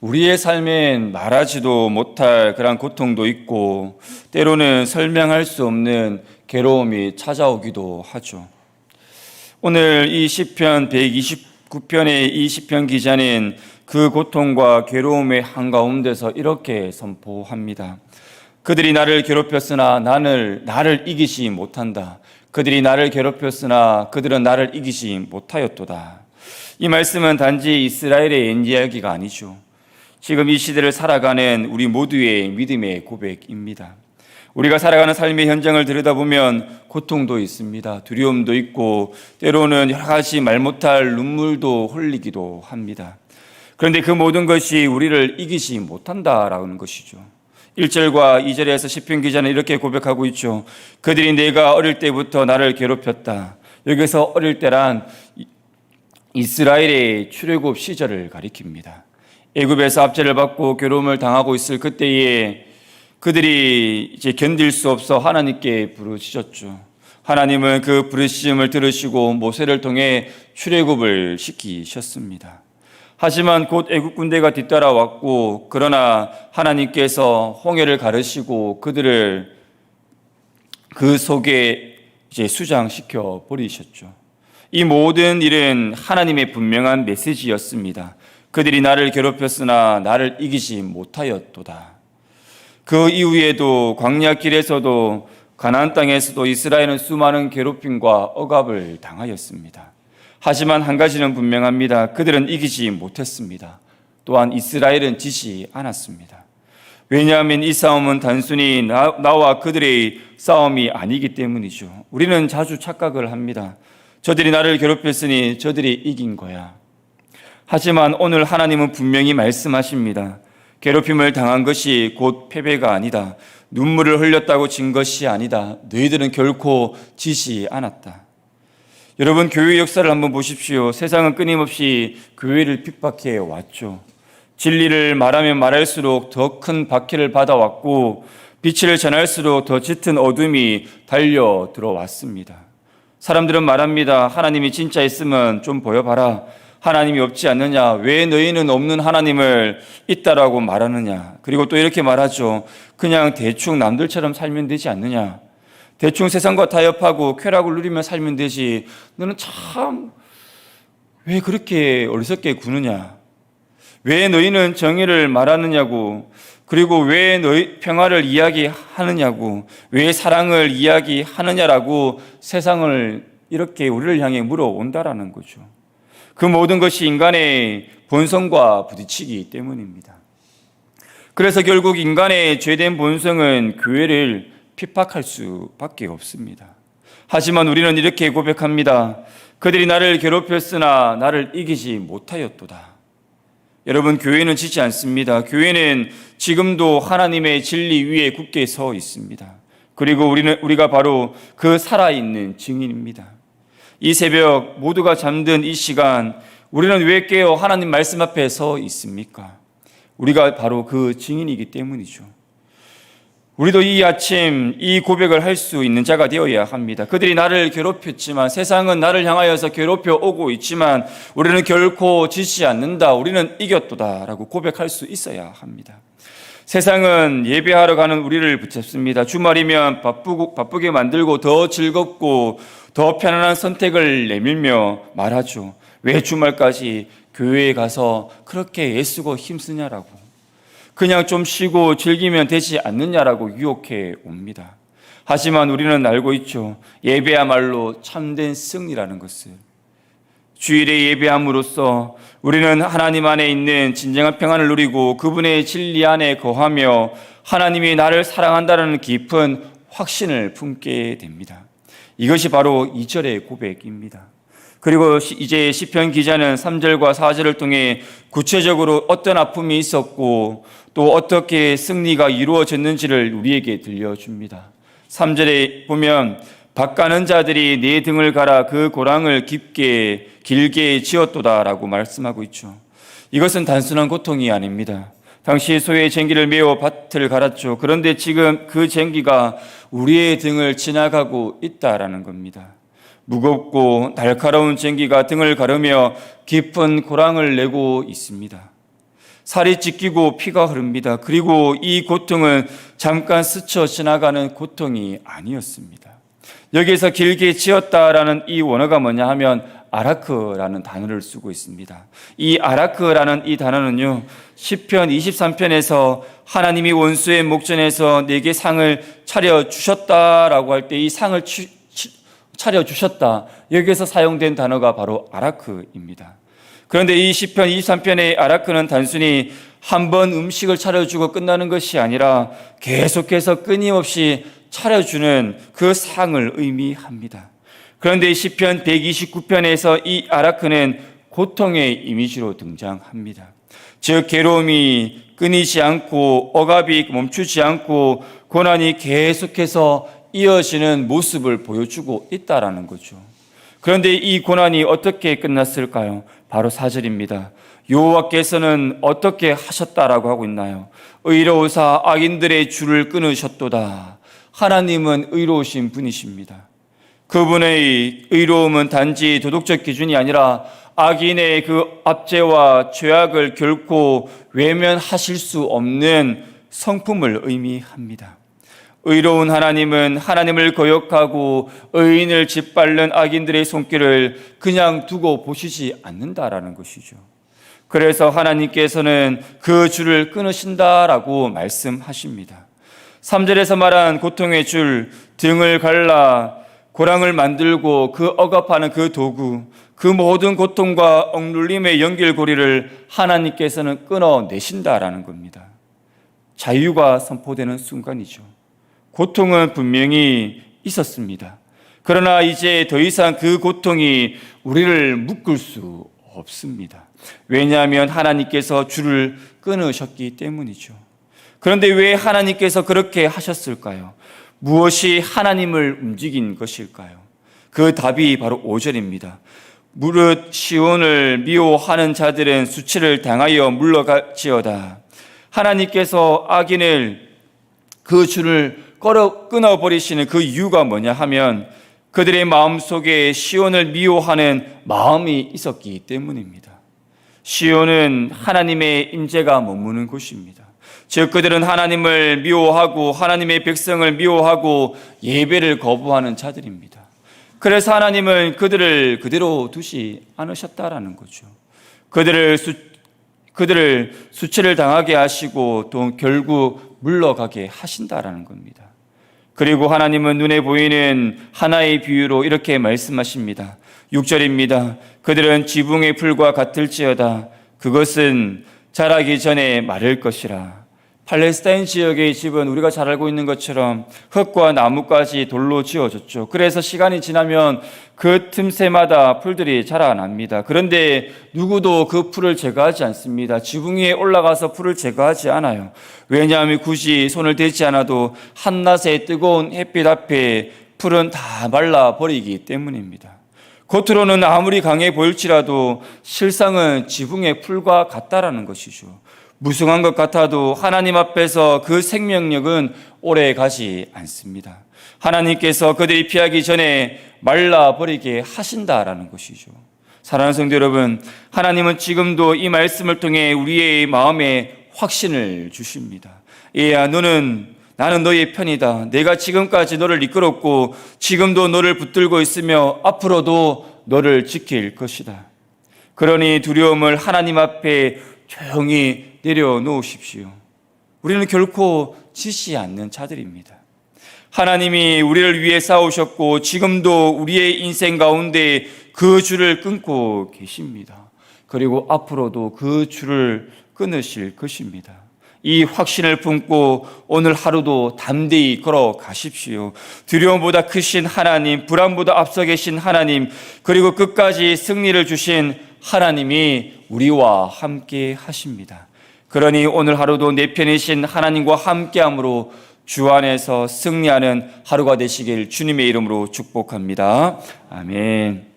우리의 삶엔 말하지도 못할 그런 고통도 있고 때로는 설명할 수 없는 괴로움이 찾아오기도 하죠. 오늘 이 시편 129편의 이 시편 기자는 그 고통과 괴로움의 한가운데서 이렇게 선포합니다. 그들이 나를 괴롭혔으나 나를 나를 이기지 못한다. 그들이 나를 괴롭혔으나 그들은 나를 이기지 못하였도다. 이 말씀은 단지 이스라엘의 옛 이야기가 아니죠. 지금 이 시대를 살아가는 우리 모두의 믿음의 고백입니다. 우리가 살아가는 삶의 현장을 들여다보면 고통도 있습니다. 두려움도 있고 때로는 여러 가지 말 못할 눈물도 흘리기도 합니다. 그런데 그 모든 것이 우리를 이기지 못한다라는 것이죠. 1절과 2절에서 시편 기자는 이렇게 고백하고 있죠. 그들이 내가 어릴 때부터 나를 괴롭혔다. 여기서 어릴 때란 이스라엘의 출애굽 시절을 가리킵니다. 애굽에서 압제를 받고 괴로움을 당하고 있을 그때에 그들이 이제 견딜 수 없어 하나님께 부르짖었죠. 하나님은 그 부르짖음을 들으시고 모세를 통해 출애굽을 시키셨습니다. 하지만 곧 애국 군대가 뒤따라왔고 그러나 하나님께서 홍해를 가르시고 그들을 그 속에 이제 수장시켜 버리셨죠. 이 모든 일은 하나님의 분명한 메시지였습니다. 그들이 나를 괴롭혔으나 나를 이기지 못하였도다. 그 이후에도 광야 길에서도 가나안 땅에서도 이스라엘은 수많은 괴롭힘과 억압을 당하였습니다. 하지만 한 가지는 분명합니다. 그들은 이기지 못했습니다. 또한 이스라엘은 지지 않았습니다. 왜냐하면 이 싸움은 단순히 나, 와 그들의 싸움이 아니기 때문이죠. 우리는 자주 착각을 합니다. 저들이 나를 괴롭혔으니 저들이 이긴 거야. 하지만 오늘 하나님은 분명히 말씀하십니다. 괴롭힘을 당한 것이 곧 패배가 아니다. 눈물을 흘렸다고 진 것이 아니다. 너희들은 결코 지시 않았다. 여러분, 교회 역사를 한번 보십시오. 세상은 끊임없이 교회를 핍박해 왔죠. 진리를 말하면 말할수록 더 큰 박해를 받아왔고, 빛을 전할수록 더 짙은 어둠이 달려 들어왔습니다. 사람들은 말합니다. 하나님이 진짜 있으면 좀 보여봐라. 하나님이 없지 않느냐? 왜 너희는 없는 하나님을 있다라고 말하느냐? 그리고 또 이렇게 말하죠. 그냥 대충 남들처럼 살면 되지 않느냐? 대충 세상과 타협하고 쾌락을 누리며 살면 되지. 너는 참 왜 그렇게 어리석게 구느냐? 왜 너희는 정의를 말하느냐고? 그리고 왜 너희 평화를 이야기하느냐고? 왜 사랑을 이야기하느냐라고 세상을 이렇게 우리를 향해 물어온다라는 거죠. 그 모든 것이 인간의 본성과 부딪히기 때문입니다. 그래서 결국 인간의 죄된 본성은 교회를 핍박할 수밖에 없습니다. 하지만 우리는 이렇게 고백합니다. 그들이 나를 괴롭혔으나 나를 이기지 못하였도다. 여러분, 교회는 지지 않습니다. 교회는 지금도 하나님의 진리 위에 굳게 서 있습니다. 그리고 우리는, 우리가 바로 그 살아있는 증인입니다. 이 새벽 모두가 잠든 이 시간 우리는 왜 깨어 하나님 말씀 앞에 서 있습니까? 우리가 바로 그 증인이기 때문이죠. 우리도 이 아침 이 고백을 할 수 있는 자가 되어야 합니다. 그들이 나를 괴롭혔지만 세상은 나를 향하여서 괴롭혀 오고 있지만 우리는 결코 지지 않는다. 우리는 이겼도다라고 고백할 수 있어야 합니다. 세상은 예배하러 가는 우리를 붙잡습니다. 주말이면 바쁘고, 바쁘게 만들고 더 즐겁고 더 편안한 선택을 내밀며 말하죠. 왜 주말까지 교회에 가서 그렇게 애쓰고 힘쓰냐라고. 그냥 좀 쉬고 즐기면 되지 않느냐라고 유혹해 옵니다. 하지만 우리는 알고 있죠. 예배야말로 참된 승리라는 것을. 주일에 예배함으로써 우리는 하나님 안에 있는 진정한 평안을 누리고 그분의 진리 안에 거하며 하나님이 나를 사랑한다는 깊은 확신을 품게 됩니다. 이것이 바로 2절의 고백입니다. 그리고 이제 시편 기자는 3절과 4절을 통해 구체적으로 어떤 아픔이 있었고 또 어떻게 승리가 이루어졌는지를 우리에게 들려줍니다. 3절에 보면 밭가는 자들이 내 등을 갈아 그 고랑을 깊게 길게 지었도다라고 말씀하고 있죠. 이것은 단순한 고통이 아닙니다. 당시 소의 쟁기를 메어 밭을 갈았죠. 그런데 지금 그 쟁기가 우리의 등을 지나가고 있다라는 겁니다. 무겁고 날카로운 쟁기가 등을 가르며 깊은 고랑을 내고 있습니다. 살이 찢기고 피가 흐릅니다. 그리고 이 고통은 잠깐 스쳐 지나가는 고통이 아니었습니다. 여기에서 길게 지었다라는 이 원어가 뭐냐 하면 아라크라는 단어를 쓰고 있습니다. 이 아라크라는 이 단어는요, 10편 23편에서 하나님이 원수의 목전에서 내게 상을 차려 주셨다라고 할 때 이 상을 취, 취, 차려 주셨다. 여기에서 사용된 단어가 바로 아라크입니다. 그런데 이 시편 23편의 아라크는 단순히 한 번 음식을 차려주고 끝나는 것이 아니라 계속해서 끊임없이 차려주는 그 상을 의미합니다. 그런데 시편 129편에서 이 아라크는 고통의 이미지로 등장합니다. 즉 괴로움이 끊이지 않고 억압이 멈추지 않고 고난이 계속해서 이어지는 모습을 보여주고 있다라는 거죠. 그런데 이 고난이 어떻게 끝났을까요? 바로 사절입니다. 여호와께서는 어떻게 하셨다라고 하고 있나요? 의로우사 악인들의 줄을 끊으셨도다. 하나님은 의로우신 분이십니다. 그분의 의로움은 단지 도덕적 기준이 아니라 악인의 그 압제와 죄악을 결코 외면하실 수 없는 성품을 의미합니다. 의로운 하나님은 하나님을 거역하고 의인을 짓밟는 악인들의 손길을 그냥 두고 보시지 않는다라는 것이죠. 그래서 하나님께서는 그 줄을 끊으신다라고 말씀하십니다. 3절에서 말한 고통의 줄, 등을 갈라 고랑을 만들고 그 억압하는 그 도구, 그 모든 고통과 억눌림의 연결고리를 하나님께서는 끊어내신다라는 겁니다. 자유가 선포되는 순간이죠. 고통은 분명히 있었습니다. 그러나 이제 더 이상 그 고통이 우리를 묶을 수 없습니다. 왜냐하면 하나님께서 줄을 끊으셨기 때문이죠. 그런데 왜 하나님께서 그렇게 하셨을까요? 무엇이 하나님을 움직인 것일까요? 그 답이 바로 5절입니다. 무릇 시온을 미워하는 자들은 수치를 당하여 물러갈지어다. 하나님께서 악인을 그 줄을 끊어버리시는 그 이유가 뭐냐 하면 그들의 마음 속에 시온을 미워하는 마음이 있었기 때문입니다. 시온은 하나님의 임재가 머무는 곳입니다. 즉 그들은 하나님을 미워하고 하나님의 백성을 미워하고 예배를 거부하는 자들입니다. 그래서 하나님은 그들을 그대로 두지 않으셨다라는 거죠. 그들을 수, 그들을 수치를 당하게 하시고 또 결국 물러가게 하신다라는 겁니다. 그리고 하나님은 눈에 보이는 하나의 비유로 이렇게 말씀하십니다. 6절입니다. 그들은 지붕의 풀과 같을지어다. 그것은 자라기 전에 마를 것이라. 팔레스타인 지역의 집은 우리가 잘 알고 있는 것처럼 흙과 나무까지 돌로 지어졌죠. 그래서 시간이 지나면 그 틈새마다 풀들이 자라납니다. 그런데 누구도 그 풀을 제거하지 않습니다. 지붕 위에 올라가서 풀을 제거하지 않아요. 왜냐하면 굳이 손을 대지 않아도 한낮의 뜨거운 햇빛 앞에 풀은 다 말라버리기 때문입니다. 겉으로는 아무리 강해 보일지라도 실상은 지붕의 풀과 같다라는 것이죠. 무성한 것 같아도 하나님 앞에서 그 생명력은 오래 가지 않습니다. 하나님께서 그들이 피하기 전에 말라버리게 하신다라는 것이죠. 사랑하는 성도 여러분, 하나님은 지금도 이 말씀을 통해 우리의 마음에 확신을 주십니다. 얘야, 너는 나는 너의 편이다. 내가 지금까지 너를 이끌었고 지금도 너를 붙들고 있으며 앞으로도 너를 지킬 것이다. 그러니 두려움을 하나님 앞에 조용히 내려놓으십시오. 우리는 결코 지시 않는 자들입니다. 하나님이 우리를 위해 싸우셨고 지금도 우리의 인생 가운데 그 줄을 끊고 계십니다. 그리고 앞으로도 그 줄을 끊으실 것입니다. 이 확신을 품고 오늘 하루도 담대히 걸어 가십시오. 두려움보다 크신 하나님, 불안보다 앞서 계신 하나님, 그리고 끝까지 승리를 주신 하나님이 우리와 함께 하십니다. 그러니 오늘 하루도 내 편이신 하나님과 함께함으로 주 안에서 승리하는 하루가 되시길 주님의 이름으로 축복합니다. 아멘.